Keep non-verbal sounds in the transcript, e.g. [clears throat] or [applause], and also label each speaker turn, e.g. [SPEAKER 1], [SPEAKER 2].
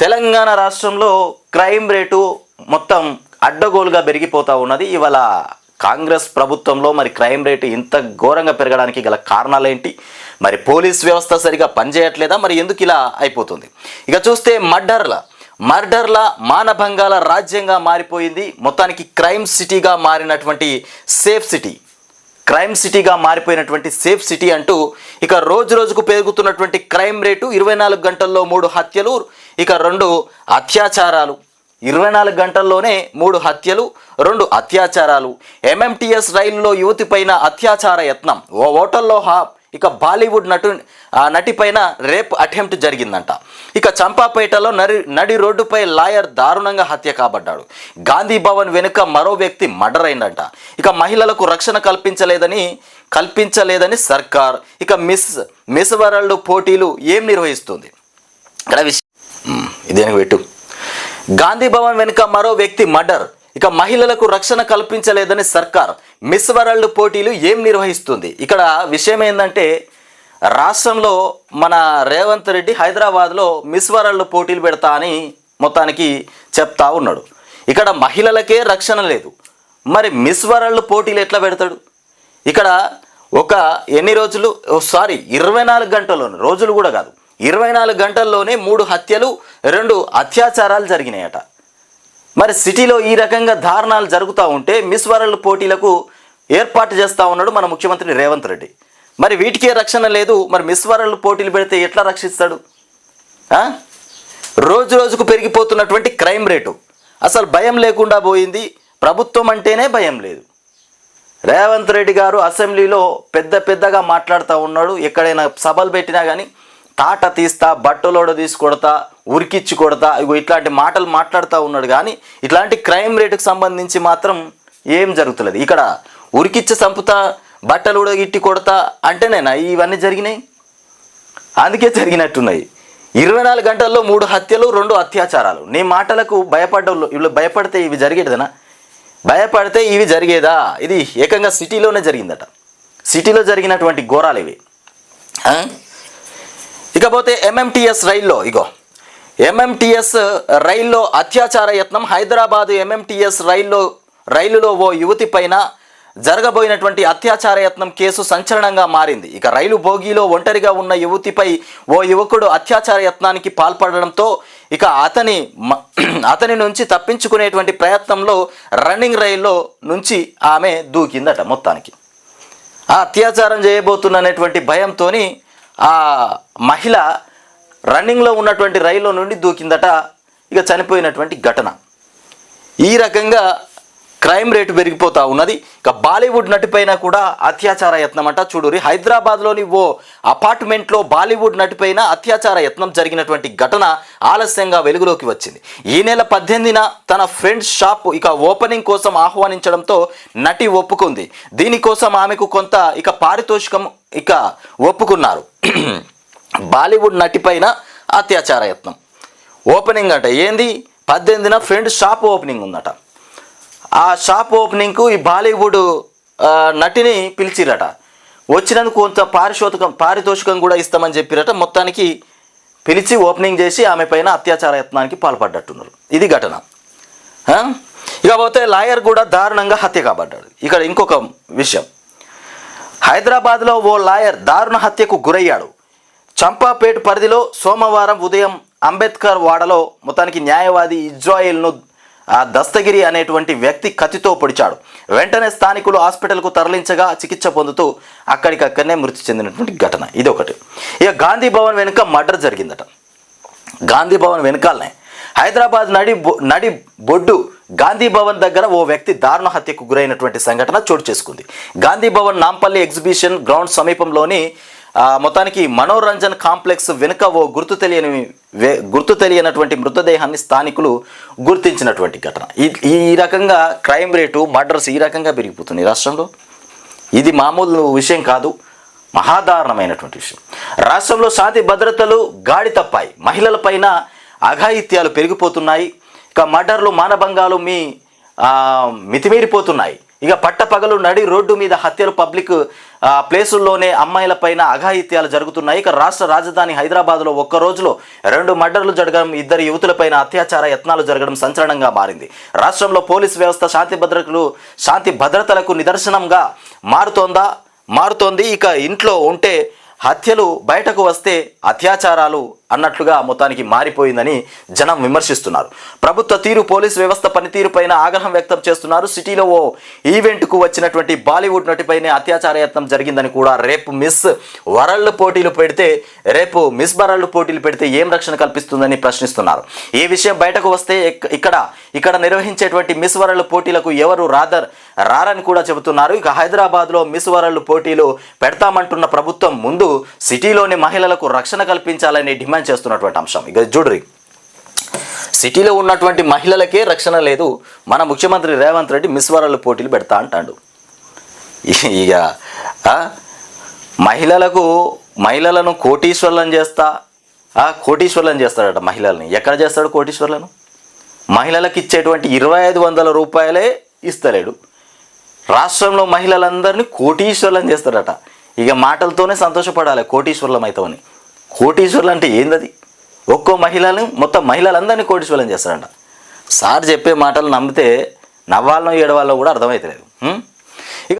[SPEAKER 1] తెలంగాణ రాష్ట్రంలో crime rate మొత్తం అడ్డగోలుగా పెరిగిపోతూ ఉన్నది. ఇవాళ కాంగ్రెస్ ప్రభుత్వంలో మరి క్రైమ్ రేటు ఇంత ఘోరంగా పెరగడానికి గల కారణాలేంటి? మరి పోలీస్ వ్యవస్థ సరిగా పనిచేయట్లేదా? మరి ఎందుకు ఇలా అయిపోతుంది? ఇక చూస్తే మర్డర్ల మర్డర్ల మానభంగాల రాజ్యంగా మారిపోయింది. మొత్తానికి క్రైమ్ సిటీగా మారినటువంటి సేఫ్ సిటీ క్రైమ్ సిటీగా మారిపోయినటువంటి సేఫ్ సిటీ అంటూ ఇక రోజు రోజుకు పెరుగుతున్నటువంటి క్రైమ్ రేటు ఇరవై నాలుగు గంటల్లో మూడు హత్యలు ఇక రెండు అత్యాచారాలు. ఇరవై నాలుగు గంటల్లోనే మూడు హత్యలు రెండు అత్యాచారాలు. ఎంఎంటీఎస్ రైలులో యువతిపైన అత్యాచార యత్నం. ఓ హోటల్లో హా ఇక బాలీవుడ్ నటు ఆ నటిపైన రేప్ అటెంప్ట్ జరిగిందంట. ఇక చంపాపేటలో నడి నడి రోడ్డుపై లాయర్ దారుణంగా హత్య కాబడ్డాడు. గాంధీ భవన్ వెనుక మరో వ్యక్తి మర్డర్ అయిందంట. ఇక మహిళలకు రక్షణ కల్పించలేదని కల్పించలేదని సర్కార్ ఇక మిస్ మిస్ వరల్డ్ పోటీలు ఏం నిర్వహిస్తుంది? ఇక్కడ విషయం ఇదేనికి పెట్టు. గాంధీ భవన్ వెనుక మరో వ్యక్తి మర్డర్. ఇక మహిళలకు రక్షణ కల్పించలేదని సర్కార్ మిస్ వరల్డ్ పోటీలు ఏం నిర్వహిస్తుంది? ఇక్కడ విషయం ఏంటంటే రాష్ట్రంలో మన రేవంత్ రెడ్డి హైదరాబాద్లో మిస్ వరల్డ్ పోటీలు పెడతా అని మొత్తానికి చెప్తా ఉన్నాడు. ఇక్కడ మహిళలకే రక్షణ లేదు. మరి మిస్ వరల్డ్ పోటీలు ఎట్లా పెడతాడు? ఇక్కడ ఒక ఎన్ని రోజులు సారీ ఇరవై నాలుగు గంటల్లోనే రోజులు కూడా కాదు ఇరవై నాలుగు గంటల్లోనే మూడు హత్యలు రెండు అత్యాచారాలు జరిగినాయట. మరి సిటీలో ఈ రకంగా దారుణాలు జరుగుతూ ఉంటే మిస్ వరల్డ్ పోటీలకు ఏర్పాటు చేస్తూ ఉన్నాడు మన ముఖ్యమంత్రి రేవంత్ రెడ్డి. మరి వీటికే రక్షణ లేదు మరి మిస్ వరల్డ్ పోటీలు పెడితే ఎట్లా రక్షిస్తాడు? రోజు రోజుకు పెరిగిపోతున్నటువంటి క్రైమ్ రేటు. అసలు భయం లేకుండా పోయింది ప్రభుత్వం అంటేనే భయం లేదు. రేవంత్ రెడ్డి గారు అసెంబ్లీలో పెద్ద పెద్దగా మాట్లాడుతూ ఉన్నాడు ఎక్కడైనా సభలు పెట్టినా కానీ తాట తీస్తా బట్టలోడ తీసుకొడతా ఉరికిచ్చి కొడతా ఇగో ఇట్లాంటి మాటలు మాట్లాడుతూ ఉన్నాడు. కానీ ఇట్లాంటి క్రైమ్ రేటుకు సంబంధించి మాత్రం ఏం జరుగుతులేదు. ఇక్కడ ఉరికిచ్చి చంపుతా బట్టలు కూడా ఇట్టి కొడతా అంటేనేనా ఇవన్నీ జరిగినాయి? అందుకే జరిగినట్టున్నాయి. ఇరవై నాలుగు గంటల్లో మూడు హత్యలు రెండు అత్యాచారాలు. నీ మాటలకు భయపడ్డ వీళ్ళు భయపడితే ఇవి జరిగేదనా? భయపడితే ఇవి జరిగేదా? ఇది ఏకంగా సిటీలోనే జరిగిందట. సిటీలో జరిగినటువంటి ఘోరాలు ఇవి. ఇకపోతే ఎంఎంటీఎస్ రైల్లో ఇగో. ఎంఎంటీఎస్ రైల్లో అత్యాచార యత్నం హైదరాబాద్ ఎంఎంటీఎస్ రైల్లో రైలులో ఓ యువతి పైన జరగబోయినటువంటి అత్యాచార యత్నం కేసు సంచలనంగా మారింది. ఇక రైలు బోగీలో ఒంటరిగా ఉన్న యువతిపై ఓ యువకుడు అత్యాచార యత్నానికి పాల్పడడంతో ఇక అతని మ- [clears throat] అతని నుంచి తప్పించుకునేటువంటి ప్రయత్నంలో రన్నింగ్ రైల్లో నుంచి ఆమె దూకిందట మొత్తానికి. ఆ అత్యాచారం చేయబోతున్నటువంటి భయంతోని ఆ మహిళ రన్నింగ్లో ఉన్నటువంటి రైల్లో నుండి దూకిందట ఇక చనిపోయినటువంటి ఘటన. ఈ రకంగా క్రైమ్ రేటు పెరిగిపోతూ ఉన్నది. ఇక బాలీవుడ్ నటిపైన కూడా అత్యాచార యత్నం అంట చూడురి హైదరాబాద్లోని ఓ అపార్ట్మెంట్లో బాలీవుడ్ నటిపైన అత్యాచార యత్నం జరిగినటువంటి ఘటన ఆలస్యంగా వెలుగులోకి వచ్చింది. ఈ నెల పద్దెనిమిదిన తన ఫ్రెండ్ షాప్ ఇక ఓపెనింగ్ కోసం ఆహ్వానించడంతో నటి ఒప్పుకుంది. దీనికోసం ఆమెకు కొంత ఇక పారితోషికం ఇక ఒప్పుకున్నారు. [clears throat] బాలీవుడ్ నటిపైన అత్యాచార యత్నం. ఓపెనింగ్ అంట ఏంది? పద్దెనిమిదిన ఫ్రెండ్ షాప్ ఓపెనింగ్ ఉందట. ఆ షాప్ ఓపెనింగ్కు ఈ బాలీవుడ్ నటిని పిలిచిరట. వచ్చినందుకు కొంత పారితోషికం పారితోషికం కూడా ఇస్తామని చెప్పిరట. మొత్తానికి పిలిచి ఓపెనింగ్ చేసి ఆమె పైన అత్యాచార యత్నానికి పాల్పడ్డట్టున్నారు. ఇది ఘటన. ఇకపోతే లాయర్ కూడా దారుణంగా హత్య కాబడ్డాడు. ఇక్కడ ఇంకొక విషయం. హైదరాబాద్లో ఓ లాయర్ దారుణ హత్యకు గురయ్యాడు. చంపాపేట్ పరిధిలో సోమవారం ఉదయం అంబేద్కర్ వాడలో మొత్తానికి న్యాయవాది ఇజ్రాయిల్ను ఆ దస్తగిరి అనేటువంటి వ్యక్తి కత్తితో పొడిచాడు. వెంటనే స్థానికులు హాస్పిటల్కు తరలించగా చికిత్స పొందుతూ అక్కడికక్కడనే మృతి చెందినటువంటి ఘటన. ఇది ఒకటి ఇక గాంధీ భవన్ వెనుక మర్డర్ జరిగిందట. గాంధీ భవన్ వెనకాలనే హైదరాబాద్ నడి బొ- నడి బొడ్డు గాంధీ భవన్ దగ్గర ఓ వ్యక్తి దారుణ హత్యకు గురైనటువంటి సంఘటన చోటు చేసుకుంది. గాంధీ భవన్ నాంపల్లి ఎగ్జిబిషన్ గ్రౌండ్ సమీపంలోని మొత్తానికి మనోరంజన్ కాంప్లెక్స్ వెనుక ఓ గుర్తు తెలియని గుర్తు తెలియనటువంటి మృతదేహాన్ని స్థానికులు గుర్తించినటువంటి ఘటన. ఈ- ఈ రకంగా క్రైమ్ రేటు మర్డర్స్ ఈ రకంగా పెరిగిపోతుంది రాష్ట్రంలో. ఇది మామూలు విషయం కాదు మహాదారుణమైనటువంటి విషయం. రాష్ట్రంలో శాంతి భద్రతలు గాడి తప్పాయి. మహిళలపైన అఘాయిత్యాలు పెరిగిపోతున్నాయి. ఇక మర్డర్లు మానభంగాలు మీ మితిమీరిపోతున్నాయి. ఇక పట్టపగలు నడి రోడ్డు మీద హత్యలు పబ్లిక్ ప్లేసుల్లోనే ప్లేసుల్లోనే అమ్మాయిలపైన అఘాయిత్యాలు జరుగుతున్నాయి. ఇక రాష్ట్ర రాజధాని హైదరాబాద్లో ఒక్క రోజులో రెండు మర్డర్లు జరగడం ఇద్దరు యువతులపైన అత్యాచార యత్నాలు జరగడం సంచలనంగా మారింది. రాష్ట్రంలో పోలీస్ వ్యవస్థ శాంతి భద్రతలు శాంతి భద్రతలకు నిదర్శనంగా మారుతోందా? మారుతోంది. ఇక ఇంట్లో ఉంటే హత్యలు బయటకు వస్తే అత్యాచారాలు అన్నట్లుగా మొత్తానికి మారిపోయిందని జనం విమర్శిస్తున్నారు. ప్రభుత్వ తీరు పోలీస్ వ్యవస్థ పనితీరు పైన ఆగ్రహం వ్యక్తం చేస్తున్నారు. సిటీలో ఓ ఈవెంట్కు వచ్చినటువంటి బాలీవుడ్ నటిపైనే అత్యాచార యత్నం జరిగిందని కూడా రేపు మిస్ వరల్డ్ పోటీలు పెడితే రేపు మిస్ వరల్డ్ పోటీలు పెడితే ఏం రక్షణ కల్పిస్తుందని ప్రశ్నిస్తున్నారు. ఈ విషయం బయటకు వస్తే ఇక్కడ ఇక్కడ నిర్వహించేటువంటి మిస్ వరల్డ్ పోటీలకు ఎవరు రాదర్ రారని కూడా చెబుతున్నారు. ఇక హైదరాబాద్లో మిస్ వరల్డ్ పోటీలు పెడతామంటున్న ప్రభుత్వం ముందు సిటీలోని మహిళలకు రక్షణ కల్పించాలని డిమాండ్ చేస్తున్నటువంటి అంశం. ఇక చూడరి. సిటీలో ఉన్నటువంటి మహిళలకే రక్షణ లేదు. మన ముఖ్యమంత్రి రేవంత్ రెడ్డి మిస్ వరల్డ్ పోటీలు పెడతా అంటాడు. ఇక ఆ, మహిళలకు మహిళలను కోటీశ్వర్లను చేస్తా ఆ, కోటీశ్వర్లను చేస్తాడట మహిళల్ని. ఎక్కడ చేస్తాడు కోటీశ్వర్లను? మహిళలకు ఇచ్చేటువంటి ఇరవై ఐదు వందల రూపాయలే ఇస్తలేడు. రాష్ట్రంలో మహిళలందరినీ కోటీశ్వర్లను చేస్తాడట. ఇక మాటలతోనే సంతోషపడాలి కోటీశ్వర్లం అవుతామని కోటీశ్వర్లు అంటే ఏందది? ఒక్కో మహిళని మొత్తం మహిళలందరినీ కోటీశ్వర్లం చేస్తారంట. సార్ చెప్పే మాటలు నమ్మితే నవ్వాలనో ఏడవాలో కూడా అర్థమవుతలేదు